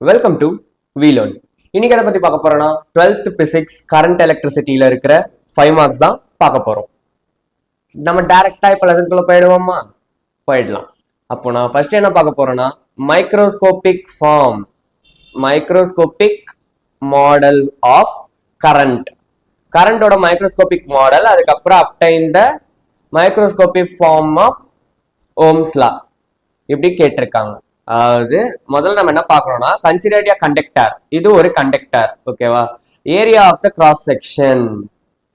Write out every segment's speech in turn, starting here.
Welcome to வீலோன் இன்னைக்கு எதை பத்தி பார்க்க போறோம்னா டுவெல்த் பிசிக்ஸ் கரண்ட் எலக்ட்ரிசிட்டியில இருக்கிற ஃபைவ் மார்க்ஸ் தான் பார்க்க போறோம். நம்ம டைரக்டா இப்ப லெசன்குள்ள போயிடுவோமா? போயிடலாம். அப்போ நான் ஃபர்ஸ்ட் என்ன பார்க்க போறேன்னா microscopic form microscopic model of current கரண்டோட microscopic model அதுக்கப்புறம் obtain the microscopic form of Ohm's law இப்படி கேட்டிருக்காங்க. அதாவது முதல்ல நம்ம என்ன பார்க்கறோம்னா கன்சிடர் கண்டக்டர் இது ஒரு கண்டக்டர் ஓகேவா area of the cross section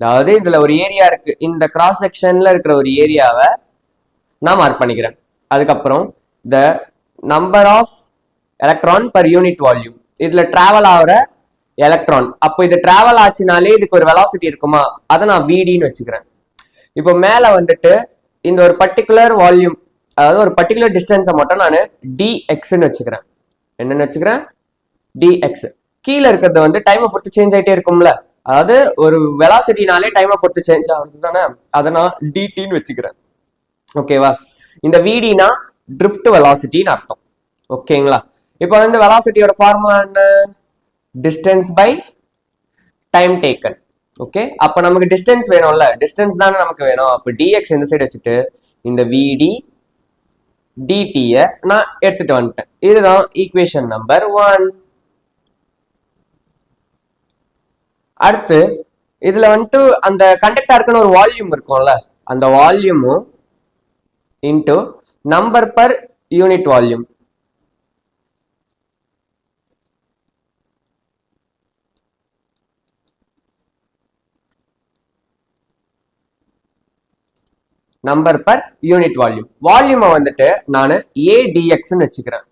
அதாவது இதுல ஒரு ஏரியா இருக்கு. இந்த கிராஸ் செக்ஷன்ல இருக்கிற ஒரு ஏரியாவை நான் மார்க் பண்ணிக்கிறேன். அதுக்கப்புறம் the number of electron per unit volume இதுல டிராவல் ஆகிற எலக்ட்ரான் அப்போ இது டிராவல் ஆச்சுனாலே இதுக்கு ஒரு வெலாசிட்டி இருக்குமா? அதை நான் விடின்னு வச்சுக்கிறேன். இப்போ மேல வந்துட்டு இந்த ஒரு பர்டிகுலர் வால்யூம் அதாவது ஒரு பர்டிகுலர் டிஸ்டன்ஸை மட்டும் நான் டிஎக்ஸ்ன்னு வச்சுக்கிறேன். என்னென்னு வச்சுக்கிறேன்? டிஎக்ஸ் கீழே இருக்கிறது வந்து டைமை பொறுத்து சேஞ்ச் ஆகிட்டே இருக்கும்ல. அதாவது ஒரு வெலாசிட்டினாலே டைமை பொறுத்து சேஞ்ச் ஆகுது தானே அதை நான் டிடின்னு வச்சுக்கிறேன். ஓகேவா இந்த விடினா ட்ரிஃப்ட் வெலாசிட்டின்னு அர்த்தம். ஓகேங்களா இப்போ வந்து வெலாசிட்டியோட ஃபார்முலா என்ன? Distance by time taken okay அப்போ நமக்கு டிஸ்டன்ஸ் வேணும்ல. டிஸ்டன்ஸ் தானே நமக்கு வேணும். அப்போ டிஎக்ஸ் இந்த சைடு வச்சுட்டு இந்த விடி டிடியை நான் எடுத்துட்டு வந்துட்டேன். இதுதான் ஈக்குவேஷன் நம்பர் ஒன் அடுத்து இதுல வந்துட்டு அந்த கண்டக்டருக்குன்னு ஒரு வால்யூம் இருக்கும்ல அந்த வால்யூமும் into number per unit volume number per unit volume வால்யூமை வந்துட்டு நான் ஏடிஎக்ஸ்ன்னு வச்சுக்கிறேன்.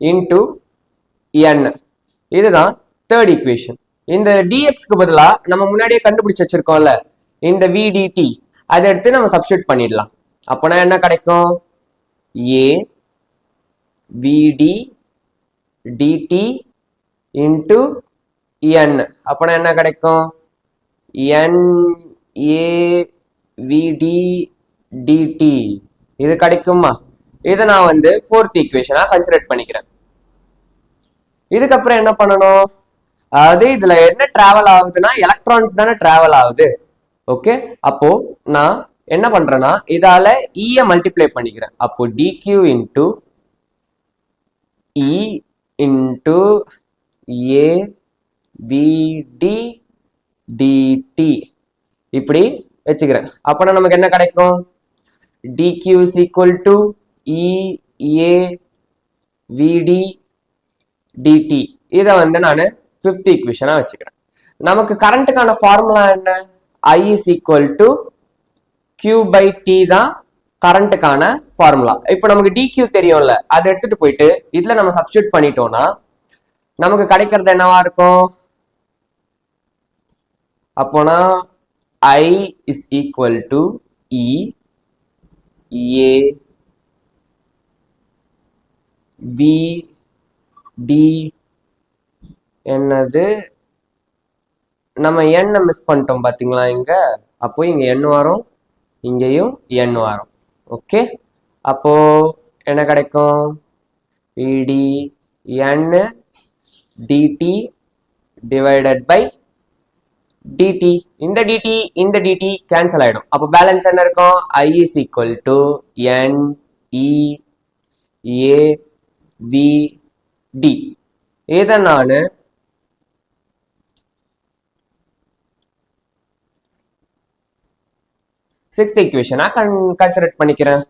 இன்டு என் இதுதான் தேர்ட் ஈக்குவேஷன் இந்த டிஎக்ஸ்க்கு பதிலாக நம்ம முன்னாடியே கண்டுபிடிச்சு வச்சிருக்கோம்ல இந்த விடிடி அதை எடுத்து நம்ம சப்ஸ்டியூட் பண்ணிடலாம். அப்போனா என்ன கிடைக்கும்? ஏ விடி டிடி இன்டு என் அப்போனா என்ன கிடைக்கும்? என் ஏ விடிடிடி இது கிடைக்குமா? இதை நான் வந்து ஃபோர்த் ஈக்குவேஷனாக கன்சிடர் பண்ணிக்கிறேன். இதுக்கப்புறம் என்ன பண்ணணும்? அதாவது இதுல என்ன டிராவல் ஆகுதுன்னா எலக்ட்ரான்ஸ் தானே டிராவல் ஆகுது. ஓகே அப்போ நான் என்ன பண்றேன்னா இதால e இய மல்டிப்ளை பண்ணிக்கிறேன். அப்போ டிக்யூ இன்டு இ இன்டு ஏ விடி டிடி இப்படி வச்சுக்கிறேன். அப்போனா நமக்கு என்ன கிடைக்கும்? டிக்யூ is equal to e a இதை வந்து நான் ஃபிஃப்த் ஈக்குவேஷனா வச்சுக்கிறேன். நமக்கு கரண்ட்டுக்கான ஃபார்முலா என்ன? I is equal to Q by T தான் கரண்ட்டுக்கான ஃபார்முலா இப்போ நமக்கு டிக்யூ தெரியும்ல அதை எடுத்துட்டு போயிட்டு இதில் நம்ம சப்ஸ்டியூட் பண்ணிட்டோம்னா நமக்கு கிடைக்கிறது என்னவா இருக்கும்? அப்போனா i is equal to e. A. B. D. என்னது? நம்ம எண்ணை மிஸ் பண்ணிட்டோம் பார்த்தீங்களா இங்கே? அப்போ இங்கே எண் வரும் இங்கேயும் எண் வரும். ஓகே அப்போ என்ன கிடைக்கும்? இடி N DT divided by dt இந்த dt இந்த dt கேன்சல் ஆயிடும். அப்போ பேலன்ஸ் என்ன இருக்கும்? I is equal to n e a v d. இதை நான் சிக்ஸ்த் ஈக்குவேஷனா கன்சிடர் பண்ணிக்கிறேன்.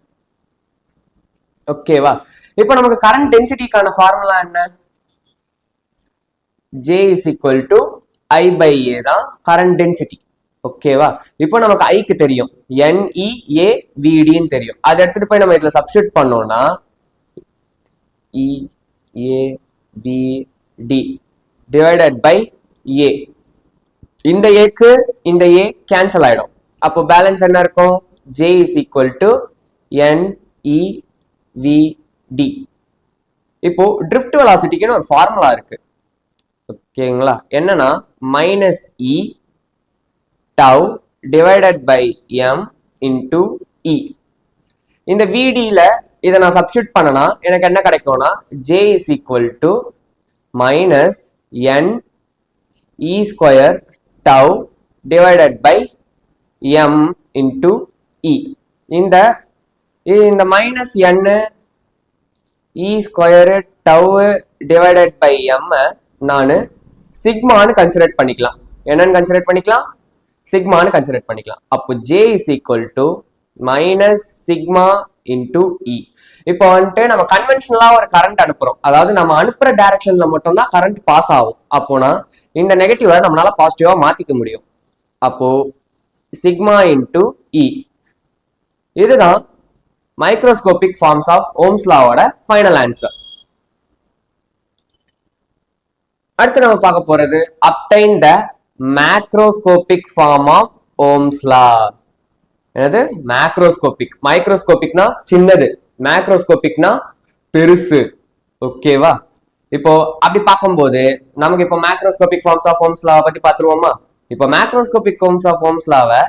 ஓகேவா இப்போ நமக்கு கரண்ட் டென்சிட்டிக்கான ஃபார்முலா என்ன? J is equal to I by A தான் கரண்ட் டென்சிட்டி ஓகேவா இப்போ நமக்கு ஐக்கு தெரியும். என்இஏ விடின்னு e, தெரியும். அதை எடுத்துட்டு போய் நம்ம இதில் சப்ஸ்டியூட் பண்ணோம்னா E டிவைடட் பை ஏ இந்த ஏக்கு இந்த ஏ கேன்சல் ஆயிடும். அப்போ பேலன்ஸ் என்ன இருக்கும்? J is equal to NEVD இப்போ ட்ரிஃப்ட் வெலாசிட்டிக்குன்னு ஒரு ஃபார்முலா இருக்குது ஓகேங்களா? என்னன்னா minus E tau divided by M into E இந்த விடியில் இதை நான் சப்ஸ்டியூட் பண்ணனா எனக்கு என்ன கிடைக்கும்னா J is equal to minus N E square tau divided by M into E இந்த இது இந்த minus N E square tau divided by எம்மை நான் சிக்மான்னு கன்சிடர் பண்ணிக்கலாம். என்னன்னு கன்சிடர் பண்ணிக்கலாம்? சிக்மான்னு கன்சிடர் பண்ணிக்கலாம். அப்போ J is equal to minus sigma into E இப்போ வந்துட்டு நம்ம கன்வென்ஷனலா ஒரு கரண்ட் அனுப்புறோம். அதாவது நம்ம அனுப்புற டைரக்ஷன்ல மட்டும்தான் கரண்ட் பாஸ் ஆகும். அப்போனா இந்த நெகட்டிவை நம்மளால பாசிட்டிவா மாத்திக்க முடியும். அப்போ சிக்மா இன்டு இ இதுதான் மைக்ரோஸ்கோபிக் ஃபார்ம்ஸ் ஆஃப் ஓம்ஸ்லாவோட ஃபைனல் ஆன்சர் அடுத்து நம்ம பார்க்க போறது obtain the macroscopic form of Ohm's law என்னது? மேக்ரோஸ்கோபிக் மைக்ரோஸ்கோபிக்னா சின்னது. மேக்ரோஸ்கோபிக்னா பெருசு. ஓகேவா இப்போ அப்படி பார்க்கும்போது நமக்கு இப்போ மேக்ரோஸ்கோபிக் ஃபார்ம்ஸ் ஆஃப் ஓம்ஸ் லாவை பத்தி பார்த்துருவோமா? இப்போ macroscopic forms of Ohm's லாவை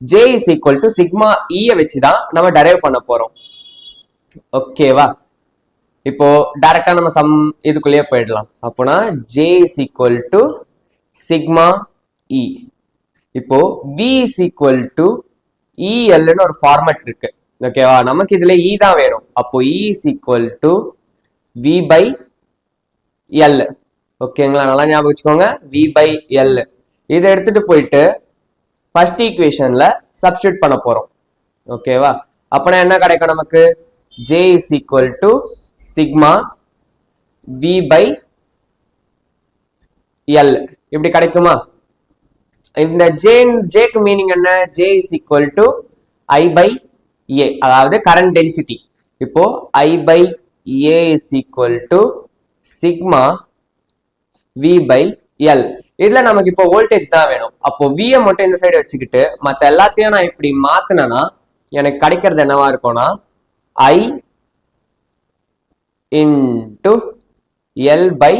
J is equal to sigma இயை வச்சு தான் நம்ம டெரைவ் பண்ண போறோம். ஓகேவா இப்போ டைரக்டா நம்ம சம் இதுக்குள்ளேயே போயிடலாம். அப்போனா J is equal to sigma E இப்போ வி இஸ் ஈக்குவல் டு இஎல்னு ஒரு ஃபார்மட் இருக்கு. ஓகேவா நமக்கு இதுல இ தான் வேணும். அப்போ E is equal to V by L ஓகேங்களா நல்லா ஞாபகம் வச்சுக்கோங்க. வி பை எல் இதை எடுத்துட்டு போயிட்டு ஃபர்ஸ்ட் ஈக்குவேஷன்ல சப்ஸ்டியூட் பண்ண போறோம். ஓகேவா அப்போனா என்ன கிடைக்கும் நமக்கு? J is equal to sigma V by L இப்படி கிடைக்குமா? இந்த ஜே ஜேக்கு மீனிங் என்ன? J is equal to I by A அதாவது கரண்ட் டென்சிட்டி இப்போ I by A is equal to sigma V by L இதுல நமக்கு இப்போ வோல்டேஜ் தான் வேணும். அப்போ வியை மட்டும் இந்த சைடு வச்சுக்கிட்டு மற்ற எல்லாத்தையும் நான் இப்படி மாத்தினா எனக்கு கிடைக்கிறது என்னவா இருக்கும்னா I into L by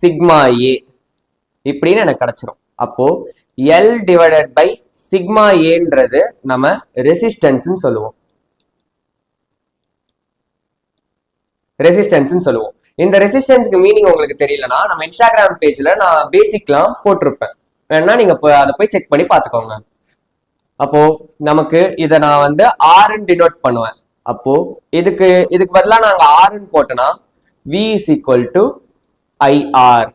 sigma A இப்படின்னு எனக்கு கிடைச்சிரும். அப்போ எல் டிவைடட் பை சிக்மா ஏன்றது நம்ம ரெசிஸ்டன்ஸ்னு சொல்லுவோம். ரெசிஸ்டன்ஸ்னு சொல்லுவோம். இந்த ரெசிஸ்டன்ஸ்க்கு மீனிங் உங்களுக்கு தெரியலனா நம்ம இன்ஸ்டாகிராம் பேஜ்ல நான் பேசிக்லாம் போட்டிருப்பேன். வேணா நீங்க போய் அதை போய் செக் பண்ணி பார்த்துக்கோங்க. அப்போ நமக்கு இதை நான் வந்து ஆர்ன்னு டினோட் பண்ணுவேன். அப்போ இதுக்கு இதுக்கு பதிலாக நாங்க ஆர்ன்னு போட்டோம்னா V is equal to IR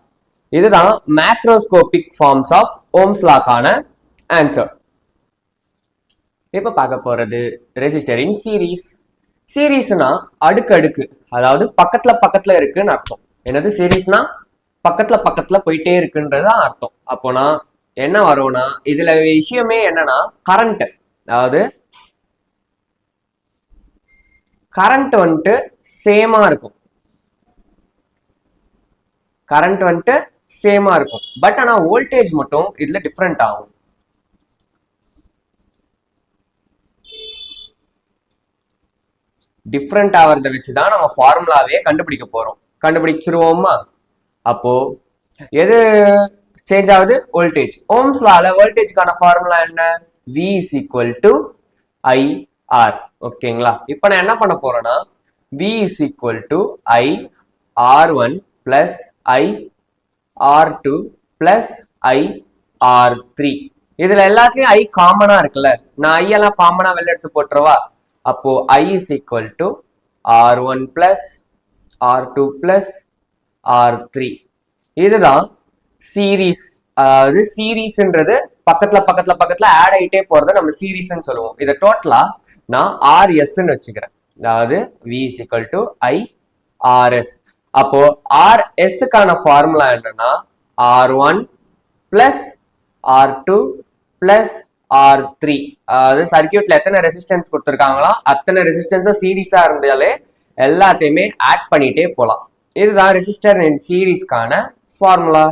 இதுதான் மேக்ரோஸ்கோபிக் ஃபார்ம்ஸ் ஆஃப் ஓம்ஸ்லாக்கான ஆன்சர் இப்போ பார்க்க போறது ரெசிஸ்டர் இன் சீரீஸ் சீரீஸ்னா அடுக்கு அடுக்கு அதாவது பக்கத்துல பக்கத்துல இருக்குன்னு அர்த்தம். என்னது சீரீஸ்னா பக்கத்துல பக்கத்துல போயிட்டே இருக்குன்றது அர்த்தம். அப்போனா என்ன வரும்னா இதுல விஷயமே என்னன்னா கரண்ட் அதாவது கரண்ட் வந்துட்டு சேமா இருக்கும். கரண்ட் வந்துட்டு சேமா இருக்கும். பட் ஆனா வோல்டேஜ் மட்டும் இதுல டிஃப்ரெண்ட் ஆகும். டிஃப்ரெண்ட் ஆகிறத வச்சு தான் நம்ம ஃபார்முலாவே கண்டுபிடிக்க போறோம். கண்டுபிடிச்சிருவோமா? அப்போ எது சேஞ்ச் ஆகுது? வோல்டேஜ் ஓம்ஸ்லால வோல்டேஜ்க்கான ஃபார்முலா என்ன? V is equal to I R ஓகேங்களா இப்போ நான் என்ன பண்ண போறேன்னா V is equal to I R one plus I R two plus I R three இதுல எல்லாத்துலயும் ஐ காமனா இருக்குல்ல? நான் ஐ எல்லாம் காமனா வெளில எடுத்து போட்டுருவா அப்போ I is equal to R one plus R two plus R three இதுதான் சீரீஸ் அதாவது சீரீஸ்ன்றது பக்கத்துல பக்கத்துல பக்கத்துல ஆட் ஆயிட்டே போறத நம்ம சீரீஸ்ன்னு சொல்லுவோம். இதை டோட்டலா நான் ஆர்எஸ்ன்னு வச்சுக்கிறேன். அதாவது V is equal to I RS அப்போ ஆர்எஸ்க்கான ஃபார்முலா என்னன்னா R one plus R two plus R three அதாவது சர்க்கியூட்ல எத்தனை ரெசிஸ்டன்ஸ் கொடுத்துருக்காங்களோ அத்தனை ரெசிஸ்டன்ஸும் சீரீஸா இருந்தாலே எல்லாத்தையுமே ஆட் பண்ணிட்டே போகலாம் இதுதான் ரெசிஸ்டர் இன் சீரீஸ்க்கான ஃபார்முலா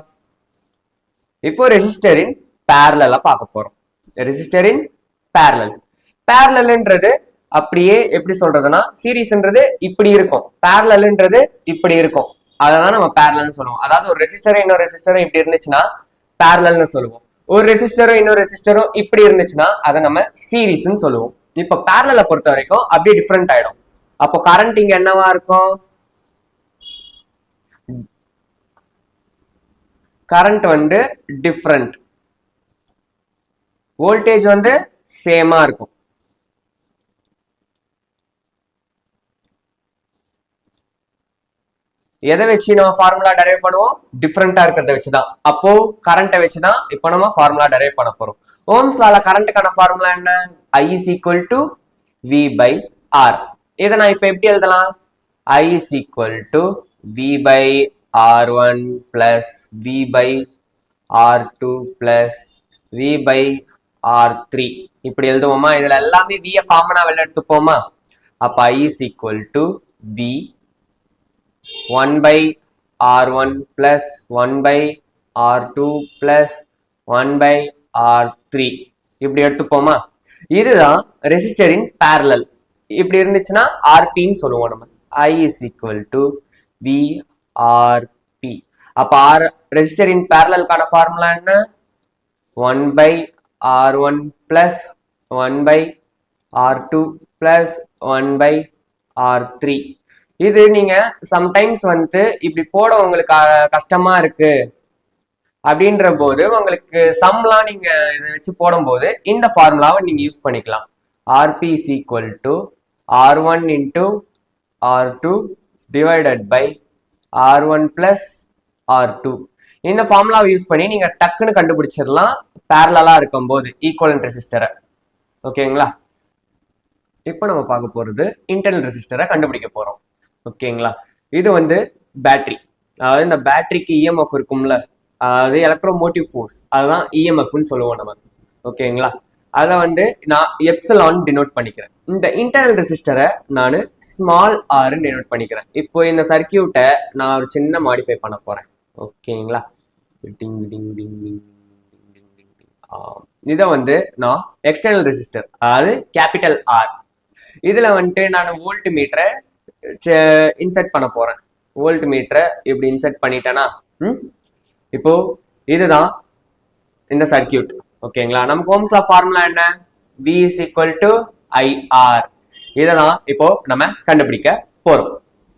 இப்போ ரெசிஸ்டரின் பேரலா பார்க்க போறோம். ரெசிஸ்டரின் பேரலல் பேரலன்றது அப்படியே எப்படி சொல்றதுன்னா சீரீஸ்ன்றது இப்படி இருக்கும். பேரலன்றது இப்படி இருக்கும். அதான் நம்ம பேரலன்னு சொல்லுவோம். அதாவது ஒரு ரெசிஸ்டரும் இன்னொரு ரெசிஸ்டரும் இப்படி இருந்துச்சுன்னா பேரலல்னு சொல்லுவோம். ஒரு ரெசிஸ்டரும் இன்னொரு ரெசிஸ்டரும் இப்படி இருந்துச்சுன்னா அதை நம்ம சீரீஸ்ன்னு சொல்லுவோம். இப்போ பேரலலை பொறுத்த வரைக்கும் அப்படியே டிஃப்ரெண்ட் ஆயிடும். அப்போ கரண்ட் இங்க என்னவா இருக்கும்? கரண்ட் வந்து டிஃப்ரெண்ட் வோல்டேஜ் வந்து சேமா இருக்கும். எதை வச்சு நம்ம ஃபார்முலா டெரைவ் பண்ணுவோம்? டிஃப்ரெண்டா இருக்கிறத வச்சு தான் அப்போ கரண்ட்டை வச்சு தான் இப்போ நம்ம ஃபார்முலா டெரைவ் பண்ண போறோம். ஓம்ஸ் லால கரண்ட்டுக்கான ஃபார்முலா என்ன? I is equal to V by R இதை நான் இப்போ எப்படி எழுதலாம்? I is equal to V by R one plus V by R two plus V by R three இப்படி எழுதுவோமா? இதுல எல்லாமே விய காமனா வெளில எடுத்துப்போமா? அப்ப I is equal to V one by R one plus one by R two plus one by R three இப்படி எடுத்துப்போமா? இதுதான் ரெசிஸ்டரின் பேரலல் இப்படி இருந்துச்சுன்னா ஆர்பின்னு சொல்லுவோம் நம்ம. I is equal to V RP அப்போ ஆர் ரெசிஸ்டரின் பேரலல்கான ஃபார்முலா என்ன? One by R one plus one by R two plus one by R three இது நீங்க சம்டைம்ஸ் வந்து இப்படி போட உங்களுக்கு கஷ்டமா இருக்கு. அப்படின்ற போது உங்களுக்கு சம்லாம் நீங்க இதை வச்சு போடும்போது இந்த ஃபார்முலாவை நீங்க யூஸ் பண்ணிக்கலாம். RP is equal to R one into R two divided by R one plus R two இந்த ஃபார்முலாவை யூஸ் பண்ணி நீங்க டக்குன்னு கண்டுபிடிச்சிடலாம். பேரலா இருக்கும்போது ஈக்குவலன் ரெசிஸ்டரை ஓகேங்களா இப்போ நம்ம பார்க்க போகிறது இன்டர்னல் ரெசிஸ்டரை கண்டுபிடிக்க போகிறோம் ஓகேங்களா இது வந்து பேட்ரி அதாவது இந்த பேட்ரிக்கு இஎம்எஃப் இருக்கும்ல அது எலக்ட்ரோமோட்டிவ் ஃபோர்ஸ் அதுதான் இஎம்எஃப்னு சொல்லுவோம் நம்ம. ஓகேங்களா அதை வந்து நான் எப்சலான் டினோட் பண்ணிக்கிறேன். இந்த இன்டர்னல் ரெசிஸ்டரை நான் ஸ்மால் ஆர்னு டினோட் பண்ணிக்கிறேன். இப்போ இந்த சர்க்கியூட்டை நான் ஒரு சின்ன மாடிஃபை பண்ண போகிறேன் ஓகேங்களா டிங் டிங் டிங் டிங் இதை வந்து நான் எக்ஸ்டர்னல் ரெசிஸ்டர் அதாவது கேபிட்டல் ஆர் இதில் வந்துட்டு நான் வோல்ட் மீட்டரை இன்செர்ட் பண்ண போறேன். வோல்ட் மீட்டரை இப்படி இன்செர்ட் பண்ணிட்டேனா? ம்? இப்போ இதுதான் இந்த சர்க்கியூட் ஓகேங்களா நமக்கு ஹோம்ஸ் ஆஃப் ஃபார்முலா என்ன? V is equal to IR இதெல்லாம் இப்போ நம்ம கண்டுபிடிக்க போறோம்.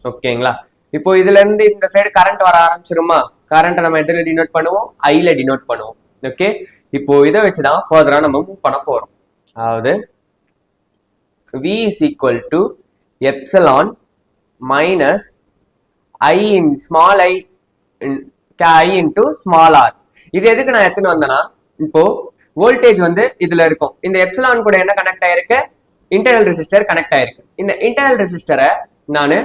ஓகேங்களா இப்போ இதுல இருந்து இந்த சைடு கரண்ட் வர ஆரம்பிச்சிருமா? கரண்ட் நம்ம எதுல டினோட் பண்ணுவோம்? ஐல டினோட் பண்ணுவோம். ஓகே இப்போ இதை வச்சுதான் ஃபர்தரா நம்ம மூவ் பண்ண போறோம். அதாவது V is equal to epsilon minus i in small i I i into small r. இது எதுக்கு நான் எடுத்துன்னு வந்தேன்னா இப்போ வோல்டேஜ் வந்து இதுல இருக்கும். இந்த எப்சலான் கூட என்ன கனெக்ட் ஆயிருக்கு? இன்டர்னல் ரெசிஸ்டர் கனெக்ட் ஆயிருக்கு. இந்த இன்டர்னல் ரெசிஸ்டரை நான்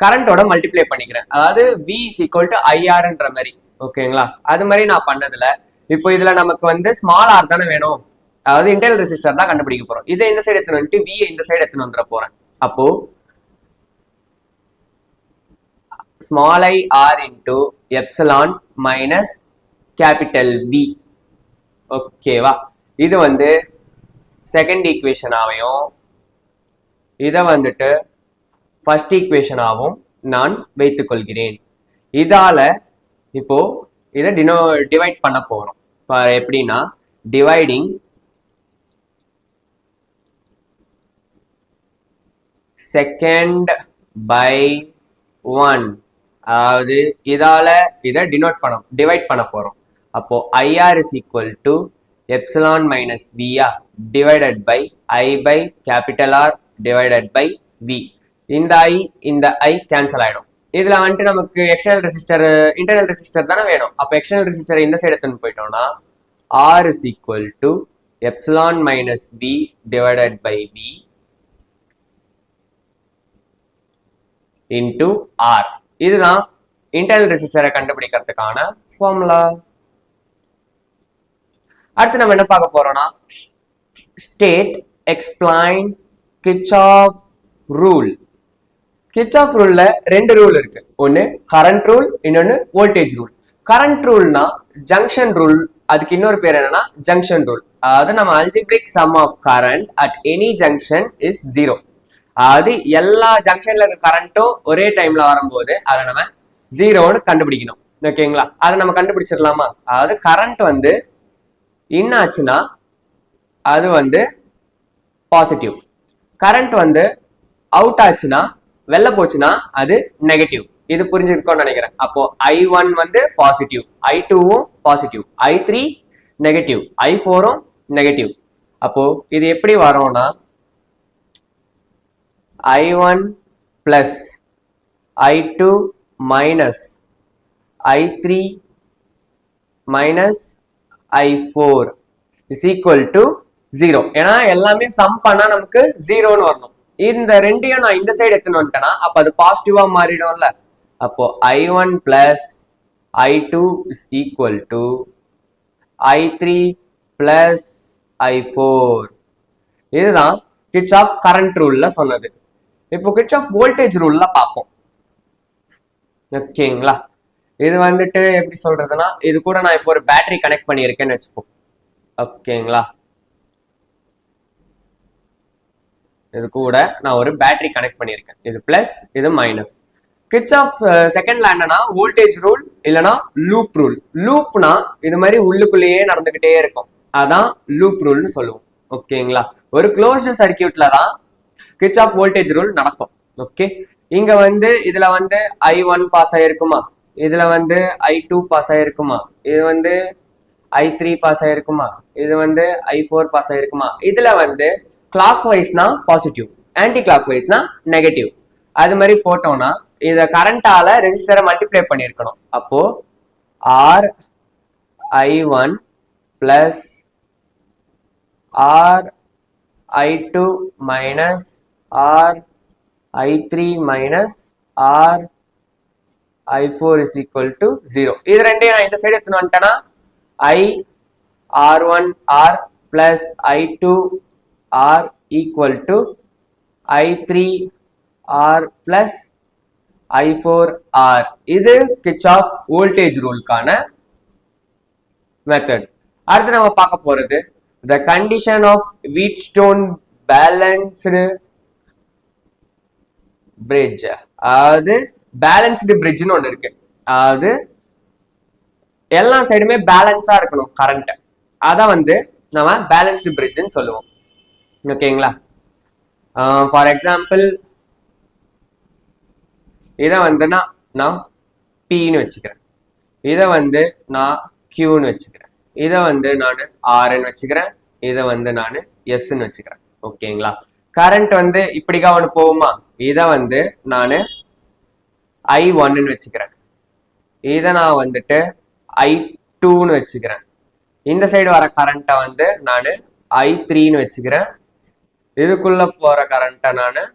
கரண்டோட மல்டிப்ளை பண்ணிக்கிறேன். அதாவது வி இஸ் ஈக்குவல் டு ஐஆர்ன்ற மாதிரி. ஓகேங்களா அது மாதிரி நான் பண்ணதுல இப்போ இதுல நமக்கு வந்து ஸ்மால் ஆர் தானே வேணும். அதாவது இன்டர்னல் ரெசிஸ்டர் தான் கண்டுபிடிக்க போறோம். இதை இந்த சைடு எடுத்துன்னு வந்துட்டு V இந்த சைடு எடுத்துன்னு வந்துட போறேன். அப்போ small i r into epsilon minus capital V. ஓகேவா இது வந்து செகண்ட் ஈக்குவேஷனாவையும் இதை வந்துட்டு ஃபர்ஸ்ட் ஈக்குவேஷனாகவும் நான் வைத்துக்கொள்கிறேன். இதால் இப்போ இதை டினோ டிவைட் பண்ண போகிறோம் இப்போ எப்படின்னா டிவைடிங் செகண்ட் பை ஒன் அதாவது இதால இதை டினோட் பண்ண டிவைட் பண்ண போறோம். அப்போ IR is equal to epsilon minus V divided by I by capital R divided by V இந்த ஐ இந்த ஐ கேன்சல் ஆயிடும். இதுல வந்துட்டு நமக்கு எக்ஸ்டர்னல் ரெசிஸ்டர் இன்டர்னல் ரெசிஸ்டர் தானே வேணும். அப்போ எக்ஸ்டர்னல் ரெசிஸ்டர் இந்த சைடு எடுத்துன்னு போயிட்டோம்னா R is equal to epsilon minus V divided by V into R இதுதான் இன்டர்னல் ரெசிஸ்டரை கண்டுபிடிக்கிறதுக்கான ஃபார்முலா அடுத்து நம்ம என்ன பார்க்க போறோம்னா state explain Kirchhoff rule Kirchhoff ரூல்ல ரெண்டு ரூல் இருக்கு. ஒன்னு கரண்ட் ரூல் இன்னொன்னு வோல்டேஜ் ரூல் கரண்ட் ரூல்னா ஜங்ஷன் ரூல் அதுக்கு இன்னொரு பேர் என்னன்னா ஜங்ஷன் ரூல் அதாவது நம்ம algebraic sum of current at any junction is zero அதாவது எல்லா ஜங்ஷன்ல இருக்க கரண்ட்டும் ஒரே டைம்ல வரும்போது அதை நம்ம ஜீரோன்னு கண்டுபிடிக்கணும். ஓகேங்களா அதை நம்ம கண்டுபிடிச்சிடலாமா? அதாவது கரண்ட் வந்து என்ன ஆச்சுன்னா அது வந்து பாசிட்டிவ் கரண்ட் வந்து அவுட் ஆச்சுன்னா வெளில போச்சுன்னா அது நெகட்டிவ் இது புரிஞ்சிருக்கும்னு நினைக்கிறேன். அப்போ ஐ ஒன் வந்து பாசிட்டிவ் ஐ டூவும் positive I three negative I ஃபோரும் negative அப்போ இது எப்படி வரோம்னா I one plus I two minus I three minus I four is equal to zero ஏன்னா எல்லாமே சம் பண்ணா நமக்கு ஜீரோன்னு வரணும். இந்த ரெண்டையும் நான் இந்த சைடு எடுத்துன்னு வந்துட்டேன்னா அப்ப அது பாசிட்டிவா மாறிடும்ல. அப்போ I one plus I two is equal to I three plus I four இதுதான் கிச் ஆஃப் கரண்ட் ரூல்ல சொன்னது. இப்போ கிச் ஆஃப் வோல்டேஜ் ரூல்ல பார்ப்போம். ஓகேங்களா? இது வந்துட்டு எப்படி சொல்றதுன்னா இது கூட நான் இப்போ ஒரு பேட்டரி கனெக்ட் பண்ணியிருக்கேன்னு வச்சுப்போம் ஓகேங்களா? இது கூட நான் ஒரு பேட்டரி கனெக்ட் பண்ணியிருக்கேன். இது பிளஸ் இது மைனஸ் கிச் ஆஃப் செகண்ட்ல என்னன்னா வோல்டேஜ் ரூல் இல்லனா லூப் ரூல் லூப்னா இது மாதிரி உள்ளுக்குள்ளேயே நடந்துகிட்டே இருக்கும். அதான் லூப் ரூல்னு சொல்லுவோம். ஓகேங்களா? ஒரு க்ளோஸ்டு சர்க்கியூட்ல தான் கிச் ஆஃப் வோல்டேஜ் ரூல் நடக்கும். ஓகே இங்க வந்து இதுல வந்து ஐ ஒன் பாஸ் ஆயிருக்குமா? இதுல வந்து ஐ டூ பாஸ் ஆயிருக்குமா? இது வந்து ஐ த்ரீ பாஸ் ஆயிருக்குமா? இது வந்து ஐ ஃபோர் பாஸ் ஆயிருக்குமா? இதுல வந்து கிளாக் வைஸ்னா பாசிட்டிவ் ஆன்டி கிளாக் வைஸ்னா நெகட்டிவ் அது மாதிரி போட்டோம்னா இத கரண்டால ரெஜிஸ்டரை மல்டிப்ளை பண்ணியிருக்கணும். அப்போ R I one plus R I two minus R I three minus R I four is equal to zero இது ரெண்டையும் நான் இந்த சைடு எடுத்துன்னு வந்துட்டேன்னா I R one R plus I two R equal to I three R plus I four R இது Kirchhoff voltage ரூலுக்கான method அடுத்து நம்ம பார்க்க போகிறது the condition of Wheatstone balanced bridge அதாவது பேலன்ஸ்டு பிரிட்ஜ்னு ஒன்று இருக்கு. அதாவது எல்லா சைடுமே பேலன்ஸா இருக்கணும் கரண்ட் அதான் வந்து நம்ம பேலன்ஸ்டு பிரிட்ஜ்னு சொல்லுவோம். ஓகேங்களா ஃபார் எக்ஸாம்பிள் இதை வந்து நான் நான் பின்னு வச்சுக்கிறேன். இதை வந்து நான் கியூன்னு வச்சுக்கிறேன். இதை வந்து நான் ஆர்ன்னு வச்சுக்கிறேன். இதை வந்து நான் எஸ்ன்னு வச்சுக்கிறேன். ஓகேங்களா கரண்ட் வந்து இப்படிக்கா ஒன்று போகுமா? இதை வந்து நான் ஐ ஒன்னு வச்சுக்கிறேன். இதை நான் வந்துட்டு ஐ டூன்னு வச்சுக்கிறேன். இந்த சைடு வர கரண்ட்டை வந்து நான் ஐ த்ரீன்னு வச்சுக்கிறேன். இதுக்குள்ள போற கரண்ட்டை நான்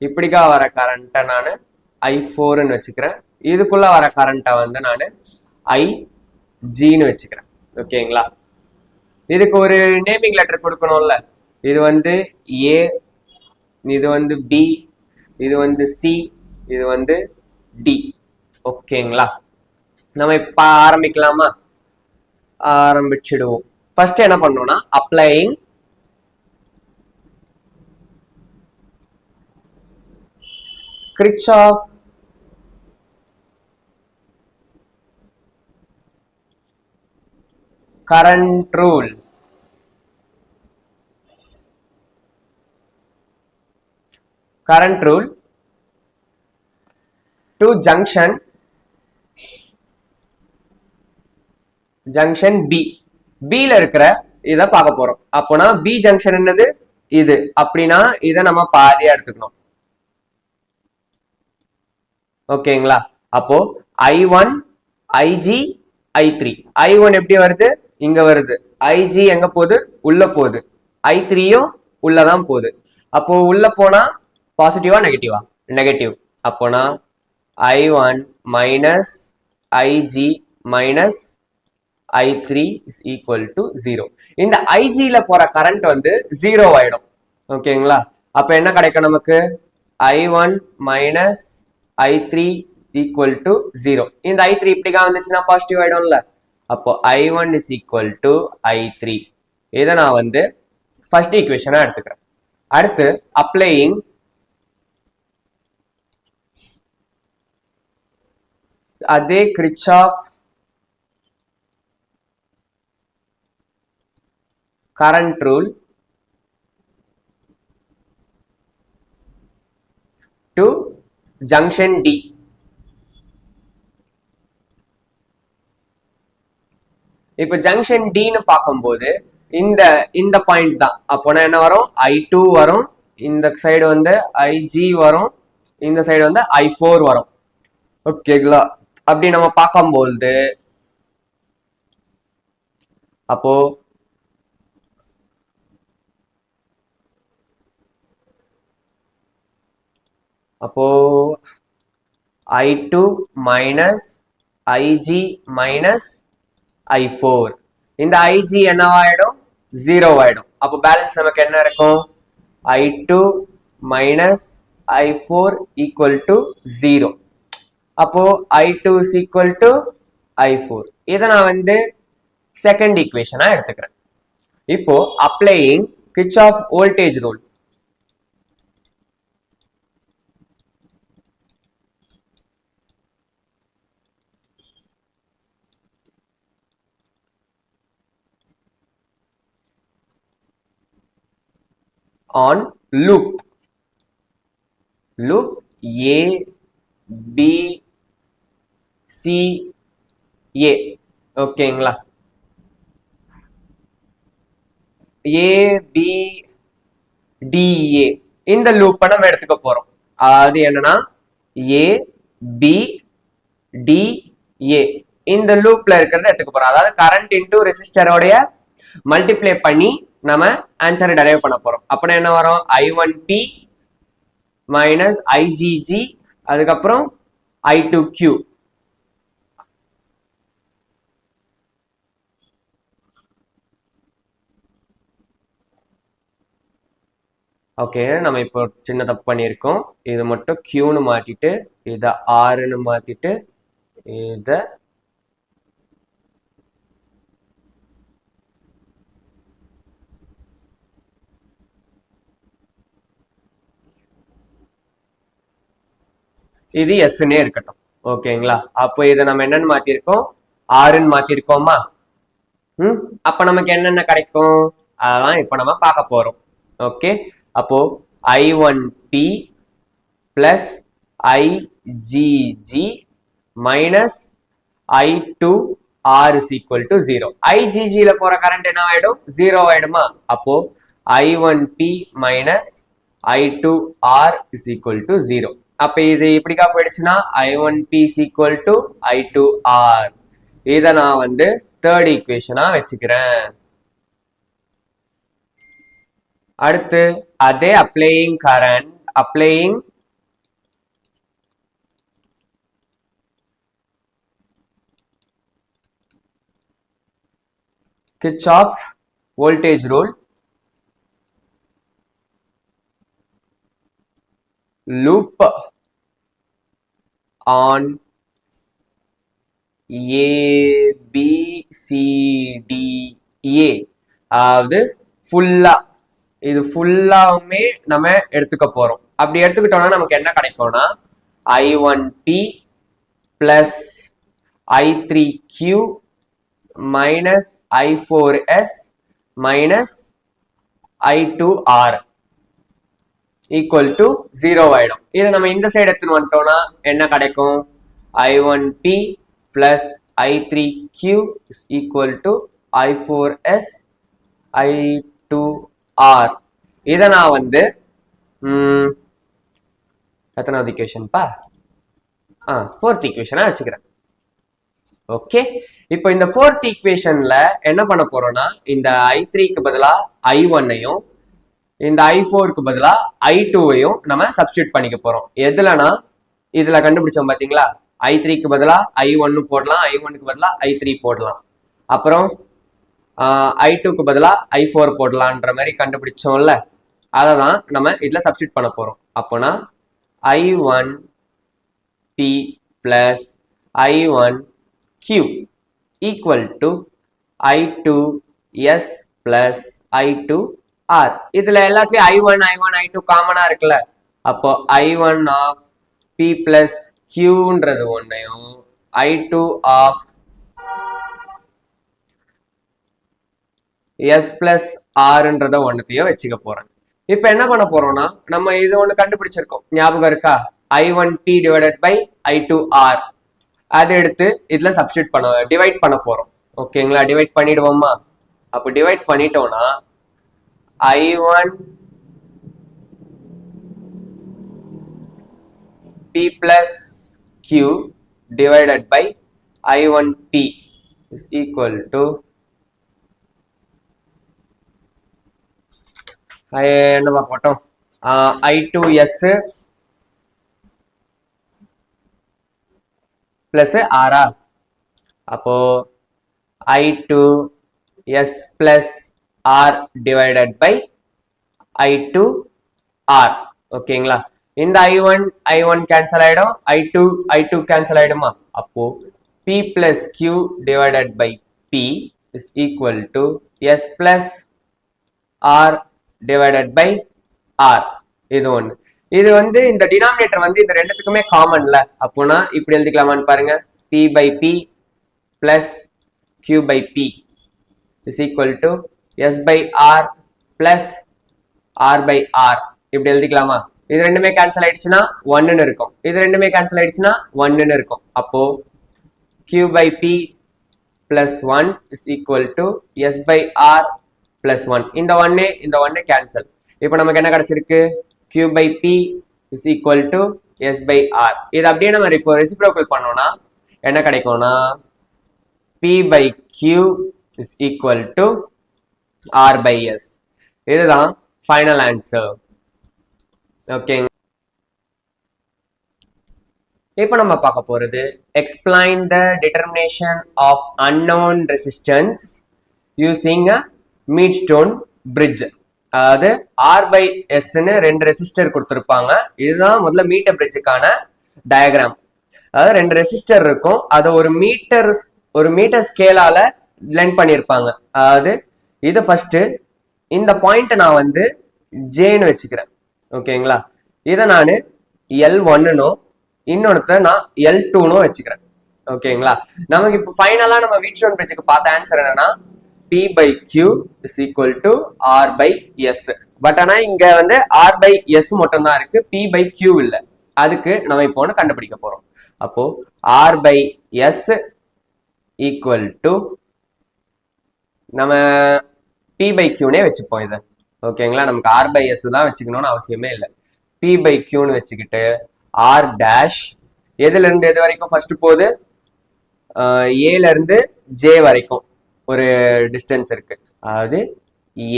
இப்படிக்கா வர கரண்ட்டை நான் ஐ ஃபோர்னு வச்சுக்கிறேன். இதுக்குள்ள வர கரண்ட்டை வந்து நான் ஐ ஜின்னு வச்சுக்கிறேன். ஓகேங்களா? இதுக்கு ஒரு நேமிங் லெட்டர் கொடுக்கணும்ல. இது வந்து ஏ இது வந்து பி இது வந்து சி இது வந்து டி ஓகேங்களா நம்ம இப்ப ஆரம்பிக்கலாமா? ஆரம்பிச்சிடுவோம். ஃபர்ஸ்ட் என்ன பண்ணோம்னா அப்ளைங் Kirchhoff current rule. Current rule. To junction. Junction B. B ல இருக்கிற இத பார்க்க போறோம். அப்போனா பி ஜங்ஷன் என்னது? இது. அப்படின்னா இதை நம்ம பாதியா எடுத்துக்கணும். ஓகேங்களா அப்போ I one IG I three I one எப்படி வருது? இங்க வருது. ஐஜி எங்க போகுது? உள்ள போகுது. ஐ த்ரீயும் உள்ளதான் போகுது. அப்போ உள்ள போனா பாசிட்டிவா நெகட்டிவா நெகட்டிவ் அப்போனா I one minus IG minus I three is equal to zero இந்த ஐஜியில் போற கரண்ட் வந்து ஜீரோ ஆயிடும். ஓகேங்களா அப்போ என்ன கிடைக்கும் நமக்கு? I one minus I three equal to zero இந்த ஐ த்ரீ இப்படிக்கா வந்துச்சுன்னா பாசிட்டிவ் ஆகிடும்ல அப்போ I one is equal to I three இதை நான் வந்து ஃபர்ஸ்ட் ஈக்குவேஷனா எடுத்துக்கிறேன். அடுத்து அப்ளையிங் அதே Kirchhoff current rule. To junction D. இப்போ ஜங்ஷன் டின்னு பார்க்கும்போது இந்த இந்த பாயிண்ட் தான். அப்போனா என்ன வரும்? ஐ டூ வரும். இந்த சைடு வந்து ஐஜி வரும். இந்த சைடு வந்து ஐ ஃபோர் வரும். ஓகேங்களா அப்படி நம்ம பார்க்கும்போது அப்போ அப்போ I two minus IG minus I four இந்த ஐஜி என்னவாயிடும்? ஜீரோ ஆயிடும். அப்போ பேலன்ஸ் நமக்கு என்ன இருக்கும்? I two minus I four equal to zero அப்போ I two is equal to I four இதை நான் வந்து செகண்ட் ஈக்குவேஷனா எடுத்துக்கிறேன். இப்போ applying Kirchhoff voltage rule on loop. Loop a b CA ஓகேங்களா ஏபிடிஏ இந்த லூப்பை நம்ம எடுத்துக்க போறோம். அது என்னன்னா ஏ பி டி ஏ இந்த லூப்ல இருக்கிறத எடுத்துக்க போறோம். அதாவது கரண்ட் இன்டூ ரெசிஸ்டரோடைய மல்டிப்ளை பண்ணி நம்ம ஆன்சரை டெரைவ் பண்ண போறோம். அப்படின்னா என்ன வரும்? I one P minus IGG அதுக்கப்புறம் ஐ டூ கியூ ஓகே நம்ம இப்போ சின்ன தப்பு பண்ணியிருக்கோம். இது மட்டும் கியூன்னு மாத்திட்டு இதை ஆறுன்னு மாத்திட்டு இதை இது எஸ்ன்னே இருக்கட்டும். ஓகேங்களா அப்போ இதை நம்ம என்னன்னு மாத்திருக்கோம் ஆறுன்னு மாத்திருக்கோமா ம்? அப்ப நமக்கு என்னென்ன கிடைக்கும்? அதான் இப்போ நம்ம பார்க்க போறோம். ஓகே அப்போ I one P plus IGG minus I two R is equal to zero ஐஜிஜியில் போகிற கரண்ட் என்ன ஆகிடும் ஜீரோ ஆகிடுமா அப்போ I one P minus I two R is equal to zero அப்போ இது இப்படிக்கா போயிடுச்சுன்னா? I one P is equal to I two R இதை நான் வந்து தேர்ட் ஈக்குவேஷனாக வச்சுக்கிறேன். அடுத்து அதே applying current applying Kirchhoff's voltage rule loop on A B C D A அதாவது ஃபுல்லா இது ஃபுல்லாவுமே நம்ம எடுத்துக்க போறோம். அப்படி எடுத்துக்கிட்டோம்னா நமக்கு என்ன கிடைக்கும்னா I one P plus I three Q minus I four S minus I two R equal to zero ஆயிடும். இதை நம்ம இந்த சைடு எடுத்துன்னு வந்துட்டோம்னா என்ன கிடைக்கும்? I one P plus I three Q equal to I four S I two R. இதை நான் வந்து உம் எத்தனாவது இக்குவேஷன்ப்பா ஆ ஃபோர்த் இக்குவேஷனாக வச்சுக்கிறேன். ஓகே? இப்போ இந்த ஃபோர்த் ஈக்குவேஷன்ல என்ன பண்ண போறோம்னா இந்த ஐ த்ரீக்கு பதிலா ஐ ஒன்னையும் இந்த ஐ ஃபோருக்கு பதிலா ஐ டூவையும் நம்ம சப்ஸ்டியூட் பண்ணிக்க போறோம். எதுலனா இதுல கண்டுபிடிச்சோம் பாத்தீங்களா? ஐ த்ரீக்கு பதிலா ஐ ஒன்னு போடலாம் ஐ ஒன்னுக்கு பதிலா ஐ த்ரீ போடலாம். அப்புறம் ஐ டூக்கு பதிலாக ஐ ஃபோர் போடலான்ற மாதிரி கண்டுபிடிச்சோம்ல. அதை தான் நம்ம இதில் சப்ஸ்டியூட் பண்ண போகிறோம் அப்போனா I one P plus I one Q equal to I two S plus I two R இதில் எல்லாத்துலேயும் I one I one I two காமனாக இருக்குல்ல. அப்போ i1 of p plus qன்றது ஒன்னையும் i2 of எஸ் பிளஸ் ஆறுன்றத ஒன்றுத்தையும் வச்சுக்க போறேன். இப்போ என்ன பண்ண போறோம்னா நம்ம இது ஒன்று கண்டுபிடிச்சிருக்கோம். ஞாபகம் இருக்கா? I one D divided by I two R அதை எடுத்து இதுல சப்ஸ்டியூட் பண்ண டிவைட் பண்ண போறோம். ஓகேங்களா? டிவைட் பண்ணிடுவோமா? அப்போ டிவைட் பண்ணிட்டோம்னா I one p plus q divided by i1p is is equal to என்னவா போட்டோம்? I two S plus RR அப்போ I two S plus R divided by I two R ஓகேங்களா? இந்த I one I one cancel ஆயிடும். I two I two cancel ஆயிடுமா? அப்போ P plus Q divided by P is equal to S plus R divided by R இது ஒன்று இது வந்து இந்த டினாமினேட்டர் வந்து இந்த ரெண்டுத்துக்குமே காமன்ல அப்போனா இப்படி எழுதிக்கலாமான்னு பாருங்க. P by P plus Q by P is equal to S by R plus R by R இப்படி எழுதிக்கலாமா? இது ரெண்டுமே கேன்சல் ஆயிடுச்சுன்னா ஒன்னுன்னு இருக்கும். இது ரெண்டுமே கேன்சல் ஆயிடுச்சுன்னா ஒன்னுன்னு இருக்கும். அப்போ Q by P plus one is equal to S by R plus one இந்த ஒன்னு இந்த ஒன்னு கேன்சல் இப்போ நமக்கு என்ன கிடைச்சிருக்கு? Q by P is equal to S by R இது அப்படியே நம்ம இப்போ ரெசிப்ரோக்கல் பண்ணோம்னா என்ன கிடைக்கும்னா P by Q is equal to R by S இதுதான் ஃபைனல் ஆன்சர் ஓகேங்க இப்போ நம்ம பார்க்க போகிறது explain the determination of unknown resistance using a Wheatstone bridge அதாவது ஆர் பை எஸ்ன்னு ரெண்டு ரெசிஸ்டர் கொடுத்துருப்பாங்க. இதுதான் முதல்ல மீட்டர் பிரிட்ஜுக்கான டயக்ராம் அதாவது ரெண்டு ரெசிஸ்டர் இருக்கும். அதை ஒரு மீட்டர் ஒரு மீட்டர் ஸ்கேலால லென் பண்ணியிருப்பாங்க. அதாவது இது ஃபர்ஸ்ட் இந்த பாயிண்ட் நான் வந்து ஜேன்னு வச்சுக்கிறேன். ஓகேங்களா இதை நான் எல் ஒன்னுனும் இன்னொருத்த நான் எல் டூனும் வச்சுக்கிறேன். ஓகேங்களா நமக்கு இப்போ ஃபைனலா நம்ம வீட் ஸ்டோன் பிரிட்ஜுக்கு பார்த்த ஆன்சர் என்னன்னா P by Q is equal to R by S but ஆனா இங்க வந்து ஆர் பை எஸ் மட்டும்தான் இருக்கு. பி பை கியூ இல்ல. அதுக்கு நம்ம இப்போ ஒன்று கண்டுபிடிக்க போறோம். அப்போ R by S equal to நம்ம பி பை கியூனே வச்சுப்போம் இதை. ஓகேங்களா நமக்கு ஆர் பை எஸ் தான் வச்சுக்கணும்னு அவசியமே இல்லை. பி பை கியூன்னு வச்சுக்கிட்டு ஆர் டேஷ் எதுல இருந்து எது வரைக்கும் ஃபர்ஸ்ட் போகுது? ஏல இருந்து ஜே வரைக்கும். ஒரு டிஸ்டன்ஸ் இருக்கு. அதாவது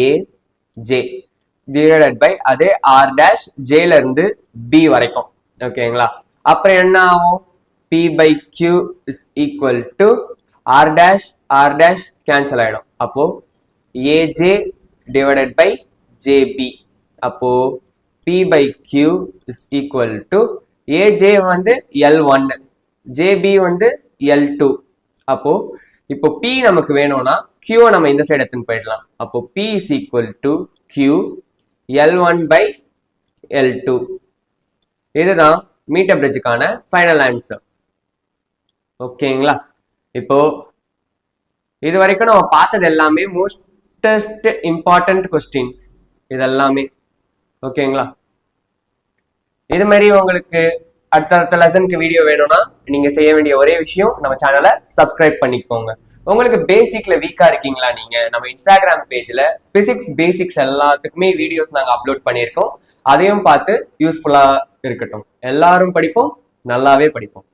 ஏ ஜே டிவைடட் பை அதே ஆர் டேஷ் ஜேல இருந்து பி வரைக்கும். ஓகேங்களா அப்புறம் என்ன ஆகும்? B by Q is equal to R dash R dash cancel ஆயிடும். அப்போ ஏஜே டிவைடட் பை ஜேபி அப்போ B by Q is equal to AJ வந்து எல் ஒன் ஜேபி வந்து எல் டூ அப்போ இப்போ பி நமக்கு வேணும்னா கியூ நம்ம இந்த சைடு எடுத்துன்னு போயிடலாம். அப்போ B is equal to Q L one by L two இதுதான் மீட்டர் பிரிட்ஜுக்கான ஃபைனல் ஆன்சர் ஓகேங்களா? இப்போ இது வரைக்கும் நம்ம பார்த்தது எல்லாமே மோஸ்டஸ்ட் இம்பார்ட்டன்ட் கொஸ்டின்ஸ் இதெல்லாமே. ஓகேங்களா? இது மாதிரி உங்களுக்கு அடுத்தடுத்த லெசனுக்கு வீடியோ வேணும்னா நீங்க செய்ய வேண்டிய ஒரே விஷயம் நம்ம சேனலை சப்ஸ்கிரைப் பண்ணிக்கோங்க. உங்களுக்கு பேசிக்ல வீக்கா இருக்கீங்களா நீங்க? நம்ம இன்ஸ்டாகிராம் பேஜ்ல பிசிக்ஸ் பேசிக்ஸ் எல்லாத்துக்குமே வீடியோஸ் நாங்க அப்லோட் பண்ணியிருக்கோம். அதையும் பார்த்து யூஸ்ஃபுல்லா இருக்கட்டும். எல்லாரும் படிப்போம் நல்லாவே படிப்போம்.